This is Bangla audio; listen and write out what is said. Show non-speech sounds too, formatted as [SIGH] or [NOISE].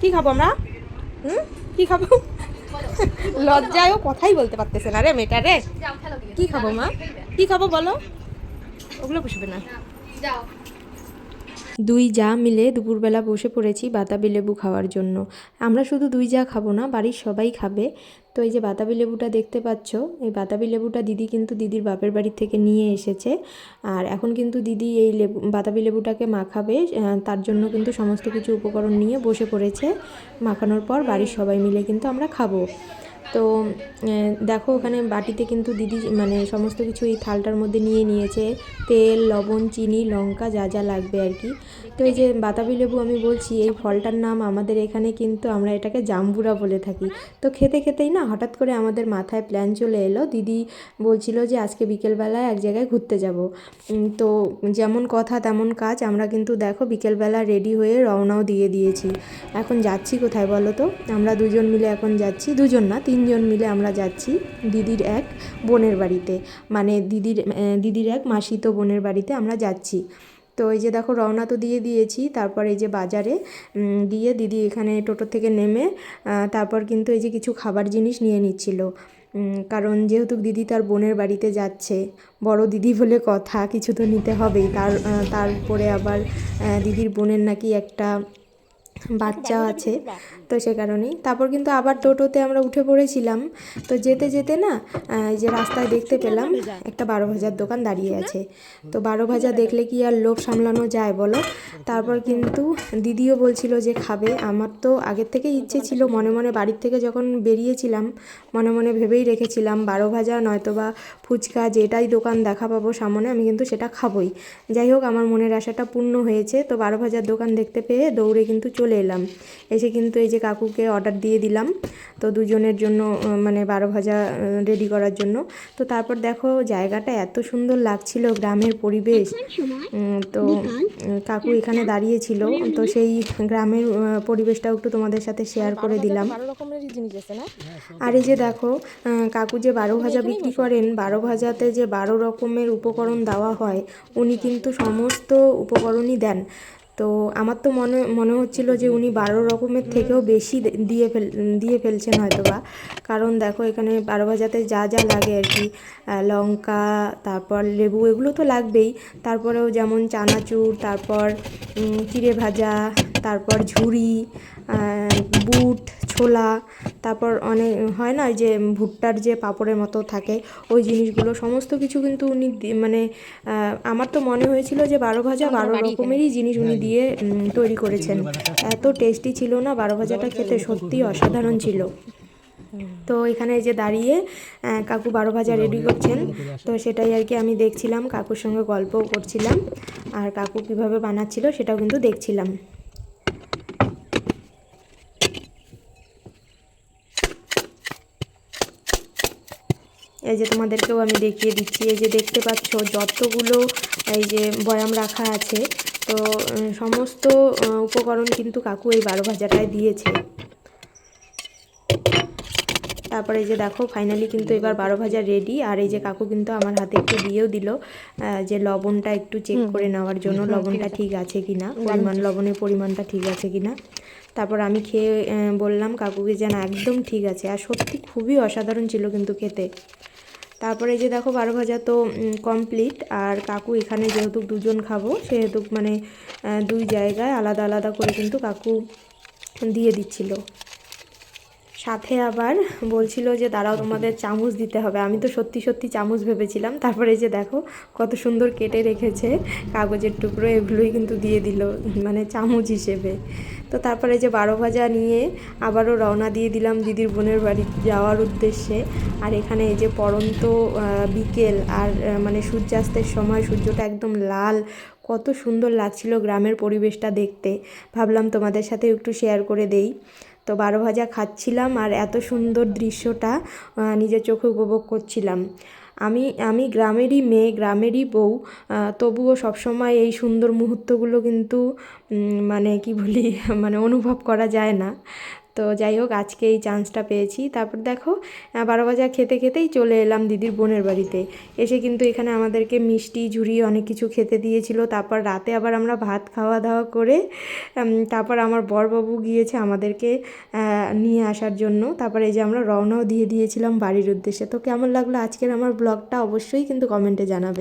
কি খাব আমরা? হুম? কি খাব? লজ্জায়ও কথাই বলতে পারতেছে না রে মেয়েটা রে কি খাব মা? কি খাব বলো? ওগুলো পুষবে না। দুই যা মিলে দুপুরবেলা বসে পড়েছি বাতাবি লেবু খাওয়ার জন্য। আমরা শুধু দুই যা খাব না, বাড়ির সবাই খাবে। তো এই যে বাতাবি লেবুটা দেখতে পাচ্ছ, এই বাতাবি লেবুটা দিদি কিন্তু দিদির বাপের বাড়ি থেকে নিয়ে এসেছে। আর এখন কিন্তু দিদি এই লেবু, বাতাবি লেবুটাকে মাখাবে তার জন্য কিন্তু সমস্ত কিছু উপকরণ নিয়ে বসে পড়েছে। মাখানোর পর বাড়ির সবাই মিলে কিন্তু আমরা খাব। তো দেখো ওখানে বাটিতে কিন্তু দিদি মানে সমস্ত কিছু এই থালটার মধ্যে নিয়ে নিয়েছে। তেল, লবণ, চিনি, লঙ্কা যা যা লাগবে আর কি। তো এই যে বাতাবি লেবু আমি বলছি, এই ফলটার নাম আমাদের এখানে কিন্তু আমরা এটাকে জাম্বুরা বলে থাকি। তো খেতে খেতেই না হঠাৎ করে আমাদের মাথায় প্ল্যান চলে এলো। দিদি বলছিল যে আজকে বিকেলবেলায় এক জায়গায় ঘুরতে যাব। তো যেমন কথা তেমন কাজ, আমরা কিন্তু দেখো বিকেলবেলা রেডি হয়ে রওনাও দিয়ে দিয়েছি। এখন যাচ্ছি কোথায় বলো তো? আমরা দুজন মিলে এখন যাচ্ছি। দুজন না তিনজন মিলে আমরা যাচ্ছি দিদির এক বোনের বাড়িতে। মানে দিদির দিদির এক মাসিতো বোনের বাড়িতে আমরা যাচ্ছি। তো এই যে দেখো রওনা তো দিয়ে দিয়েছি, তারপর এই যে বাজারে গিয়ে দিদি এখানে টোটো থেকে নেমে তারপর কিন্তু এই যে কিছু খাবার জিনিস নিয়ে নিচ্ছিল। কারণ যেহেতু দিদি তার বোনের বাড়িতে যাচ্ছে, বড় দিদি বলে কথা, কিছু তো নিতে হবেই। তার তারপরে আবার দিদির বোনের নাকি একটা বাচ্চা আছে, তো সে কারণেই। তারপর কিন্তু আবার টোটোতে আমরা উঠে পড়েছিলাম। তো যেতে যেতে না যে রাস্তায় দেখতে পেলাম, একটা বারো ভাজার দোকান দাঁড়িয়ে আছে। তো বারো ভাজা দেখলে কি আর লোভ সামলানো যায় বলো? তারপর কিন্তু দিদিও বলছিল যে খাবে। আমার তো আগের থেকে ইচ্ছে ছিল, মনে মনে বাড়ির থেকে যখন বেরিয়েছিলাম, মনে মনে ভেবেই রেখেছিলাম বারো ভাজা নয়তো বা ফুচকা যেটাই দোকান দেখা পাবো সামনে, আমি কিন্তু সেটা খাবই। যাই হোক, আমার মনের আশাটা পূর্ণ হয়েছে। তো বারো ভাজার দোকান দেখতে পেয়ে দৌড়ে কিন্তু চলে এলাম। এসে কিন্তু এই যে কাকুকে অর্ডার দিয়ে দিলাম। তো দুজনের জন্য মানে বারো ভাজা রেডি করার জন্য। তো তারপর দেখো জায়গাটা এত সুন্দর লাগছিল গ্রামের পরিবেশ। তো কাকু এখানে দাঁড়িয়েছিল। তো সেই গ্রামের পরিবেশটাও একটু তোমাদের সাথে শেয়ার করে দিলাম। আর এই যে দেখো কাকু যে বারো ভাজা বিক্রি করেন বারো ভাজাতে যে বারো রকমের উপকরণ দেওয়া হয় উনি কিন্তু সমস্ত উপকরণই দেন। তো আমার তো মনে মনে হচ্ছিল যে উনি বারো রকমের থেকেও বেশি দিয়ে ফেল, দিয়ে ফেলছেন হয়তো বা কারণ দেখো এখানে বারো ভাজাতে যা যা লাগে আর কি। লঙ্কা, তারপর লেবু, এগুলো তো লাগবেই। তারপরেও যেমন চানাচুর, তারপর চিড়ে ভাজা, তারপর ঝুড়ি বুট ছোলা তারপর অনেক হয় না ওই যে ভুট্টার যে পাপড়ের মতো থাকে ওই জিনিসগুলো সমস্ত কিছু কিন্তু উনি মানে আমার তো মনে হয়েছিল যে বারো ভাজা বারো রকমেরই জিনিস উনি দিয়ে তৈরি করেছেন। এত টেস্টি ছিল না বারো ভাজাটা খেতে সত্যি অসাধারণ ছিল। তো এখানে যে দাঁড়িয়ে কাকু বারো ভাজা রেডি করছেন তো সেটাই আর কি আমি দেখছিলাম কাকুর সঙ্গে গল্পও করছিলাম আর কাকু কীভাবে বানাচ্ছিল সেটাও কিন্তু দেখছিলাম। এই যে তোমাদেরকেও আমি দেখিয়ে দিচ্ছি এই যে দেখতে পাচ্ছ যতগুলো এই যে বয়াম রাখা আছে। তো সমস্ত উপকরণ কিন্তু কাকু এই বারো ভাজাটায় দিয়েছে। তারপরে এই যে দেখো ফাইনালি কিন্তু এবার বারো ভাজা রেডি আর এই যে কাকু কিন্তু আমার হাতে একটু দিয়েও দিল যে লবণটা একটু চেক করে নেওয়ার জন্য লবণটা ঠিক আছে। কিনা পরিমাণ লবণের পরিমাণটা ঠিক আছে কিনা। তারপর আমি খেয়ে বললাম কাকুকে যেন একদম ঠিক আছে আর সত্যি খুবই অসাধারণ ছিল কিন্তু খেতে। তারপরে যে দেখো বারো ভাজা তো কমপ্লিট আর কাকু এখানে যেহেতু দুজন খাব, সেহেতু মানে দুই জায়গায় আলাদা আলাদা করে কিন্তু কাকু দিয়ে দিচ্ছিল। সাথে আবার বলছিল যে দাঁড়াও তোমাদের চামচ দিতে হবে। আমি তো সত্যি সত্যি চামচ ভেবেছিলাম। তারপরে যে দেখো কত সুন্দর কেটে রেখেছে কাগজের টুকরো এগুলোই কিন্তু দিয়ে দিল মানে চামচ হিসেবে। তো তারপরে যে বারো ভাজা নিয়ে আবারও রওনা দিয়ে দিলাম দিদির বোনের বাড়ি যাওয়ার উদ্দেশ্যে। আর এখানে এই যে পড়ন্ত আহ, বিকেল আর মানে সূর্যাস্তের সময় সূর্যটা একদম লাল। কত সুন্দর লাগছিল গ্রামের পরিবেশটা দেখতে। ভাবলাম তোমাদের সাথে একটু শেয়ার করে দেই। তো বারো ভাজা খাচ্ছিলাম আর এত সুন্দর দৃশ্যটা নিজের চোখে উপভোগ করছিলাম। আমি আমি গ্রামেরই মেয়ে, গ্রামেরই বউ তবুও সবসময় এই সুন্দর মুহূর্তগুলো কিন্তু মানে কি বলি [LAUGHS] মানে অনুভব করা যায় না। তো যাই হোক, আজকে এই চান্সটা পেয়েছি। তারপর দেখো বারো বাজার খেতে খেতেই চলে এলাম দিদির বোনের বাড়িতে। এসে কিন্তু এখানে আমাদেরকে মিষ্টি, ঝুড়ি অনেক কিছু খেতে দিয়েছিল। তারপর রাতে আবার আমরা ভাত খাওয়া দাওয়া করে তারপর আমার বরবাবু গিয়েছে আমাদেরকে নিয়ে আসার জন্য। তারপর এই যে আমরা রওনাও দিয়ে দিয়েছিলাম বাড়ির উদ্দেশ্যে। তো কেমন লাগল আজকের আমার ব্লগটা অবশ্যই কিন্তু কমেন্টে জানাবে।